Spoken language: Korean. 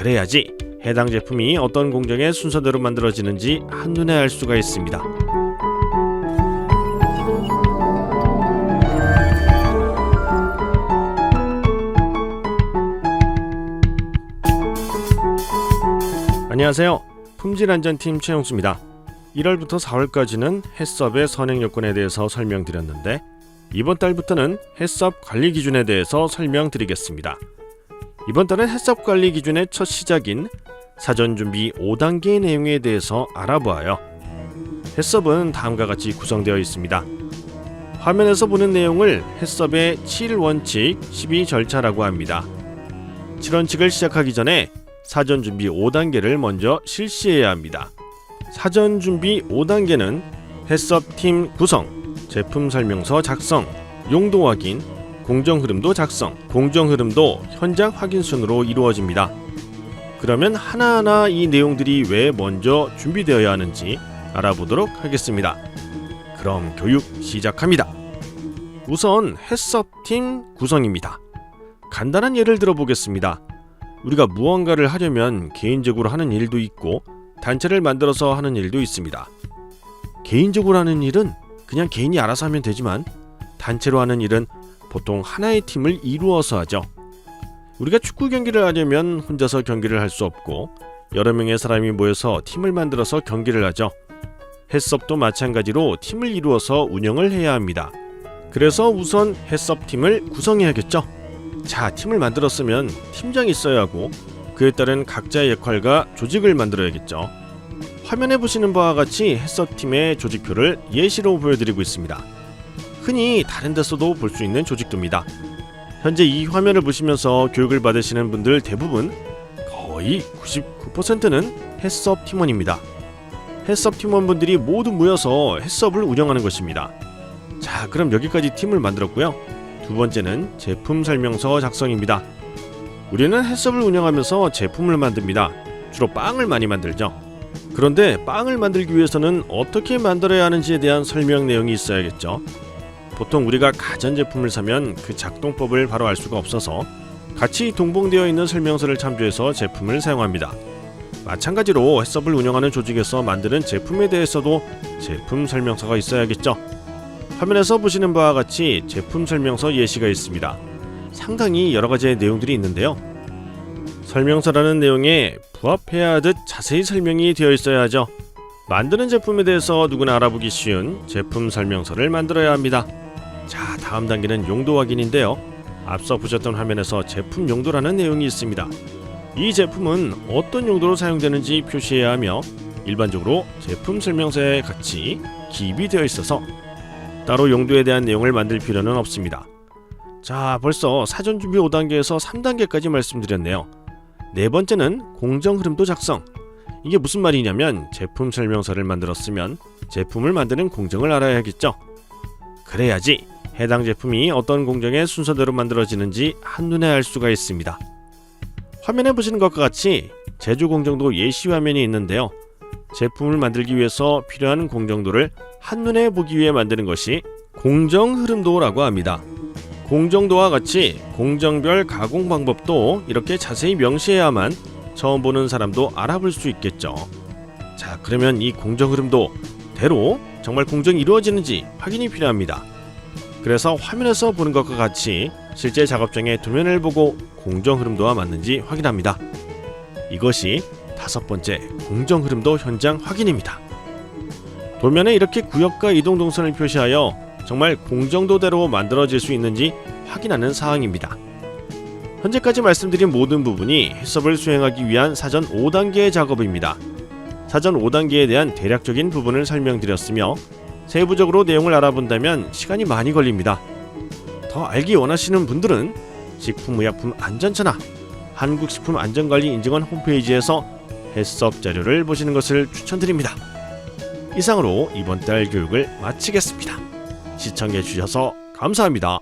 그래야지 해당 제품이 어떤 공정의 순서대로 만들어지는지 한눈에 알 수가 있습니다. 안녕하세요. 품질안전팀 최영수입니다. 1월부터 4월까지는 햇섭의 선행 요건에 대해서 설명드렸는데 이번 달부터는 햇섭 관리 기준에 대해서 설명드리겠습니다. 이번 달은 햇섭 관리 기준의 첫 시작인 사전 준비 5단계의 내용에 대해서 알아보아요. 햇섭은 다음과 같이 구성되어 있습니다. 화면에서 보는 내용을 햇섭의 7원칙 12절차라고 합니다. 7원칙을 시작하기 전에 사전 준비 5단계를 먼저 실시해야 합니다. 사전 준비 5단계는 햇섭 팀 구성, 제품 설명서 작성, 용도 확인, 공정 흐름도 작성, 공정 흐름도 현장 확인 순으로 이루어집니다. 그러면 하나하나 이 내용들이 왜 먼저 준비되어야 하는지 알아보도록 하겠습니다. 그럼 교육 시작합니다. 우선 햇섭 팀 구성입니다. 간단한 예를 들어보겠습니다. 우리가 무언가를 하려면 개인적으로 하는 일도 있고 단체를 만들어서 하는 일도 있습니다. 개인적으로 하는 일은 그냥 개인이 알아서 하면 되지만 단체로 하는 일은 보통 하나의 팀을 이루어서 하죠. 우리가 축구 경기를 하려면 혼자서 경기를 할 수 없고 여러 명의 사람이 모여서 팀을 만들어서 경기를 하죠. 햇섭도 마찬가지로 팀을 이루어서 운영을 해야 합니다. 그래서 우선 햇섭 팀을 구성해야겠죠. 자, 팀을 만들었으면 팀장이 있어야 하고 그에 따른 각자의 역할과 조직을 만들어야겠죠. 화면에 보시는 바와 같이 햇섭팀의 조직표를 예시로 보여드리고 있습니다. 흔히 다른 데서도 볼 수 있는 조직도입니다. 현재 이 화면을 보시면서 교육을 받으시는 분들 대부분 거의 99%는 햇섭 팀원입니다. 햇섭 팀원분들이 모두 모여서 햇섭을 운영하는 것입니다. 자, 그럼 여기까지 팀을 만들었고요. 두 번째는 제품 설명서 작성입니다. 우리는 햇섭을 운영하면서 제품을 만듭니다. 주로 빵을 많이 만들죠. 그런데 빵을 만들기 위해서는 어떻게 만들어야 하는지에 대한 설명 내용이 있어야겠죠. 보통 우리가 가전제품을 사면 그 작동법을 바로 알 수가 없어서 같이 동봉되어 있는 설명서를 참조해서 제품을 사용합니다. 마찬가지로 햇섭을 운영하는 조직에서 만드는 제품에 대해서도 제품 설명서가 있어야겠죠. 화면에서 보시는 바와 같이 제품 설명서 예시가 있습니다. 상당히 여러 가지의 내용들이 있는데요. 설명서라는 내용에 부합해야 하듯 자세히 설명이 되어 있어야 하죠. 만드는 제품에 대해서 누구나 알아보기 쉬운 제품 설명서를 만들어야 합니다. 자, 다음 단계는 용도 확인인데요. 앞서 보셨던 화면에서 제품 용도라는 내용이 있습니다. 이 제품은 어떤 용도로 사용되는지 표시해야 하며 일반적으로 제품 설명서에 같이 기입이 되어 있어서 따로 용도에 대한 내용을 만들 필요는 없습니다. 자, 벌써 사전 준비 5단계에서 3단계까지 말씀드렸네요. 네 번째는 공정 흐름도 작성. 이게 무슨 말이냐면 제품 설명서를 만들었으면 제품을 만드는 공정을 알아야겠죠. 그래야지 해당 제품이 어떤 공정의 순서대로 만들어지는지 한눈에 알 수가 있습니다. 화면에 보시는 것과 같이 제조 공정도 예시 화면이 있는데요. 제품을 만들기 위해서 필요한 공정도를 한눈에 보기 위해 만드는 것이 공정 흐름도라고 합니다. 공정도와 같이 공정별 가공 방법도 이렇게 자세히 명시해야만 처음 보는 사람도 알아볼 수 있겠죠. 자, 그러면 이 공정 흐름도 대로 정말 공정이 이루어지는지 확인이 필요합니다. 그래서 화면에서 보는 것과 같이 실제 작업장의 도면을 보고 공정 흐름도와 맞는지 확인합니다. 이것이 다섯 번째 공정 흐름도 현장 확인입니다. 도면에 이렇게 구역과 이동 동선을 표시하여 정말 공정도대로 만들어질 수 있는지 확인하는 사항입니다. 현재까지 말씀드린 모든 부분이 해썹을 수행하기 위한 사전 5단계의 작업입니다. 사전 5단계에 대한 대략적인 부분을 설명드렸으며 세부적으로 내용을 알아본다면 시간이 많이 걸립니다. 더 알기 원하시는 분들은 식품의약품 안전처나 한국식품안전관리 인증원 홈페이지에서 해썹 자료를 보시는 것을 추천드립니다. 이상으로 이번 달 교육을 마치겠습니다. 시청해 주셔서 감사합니다.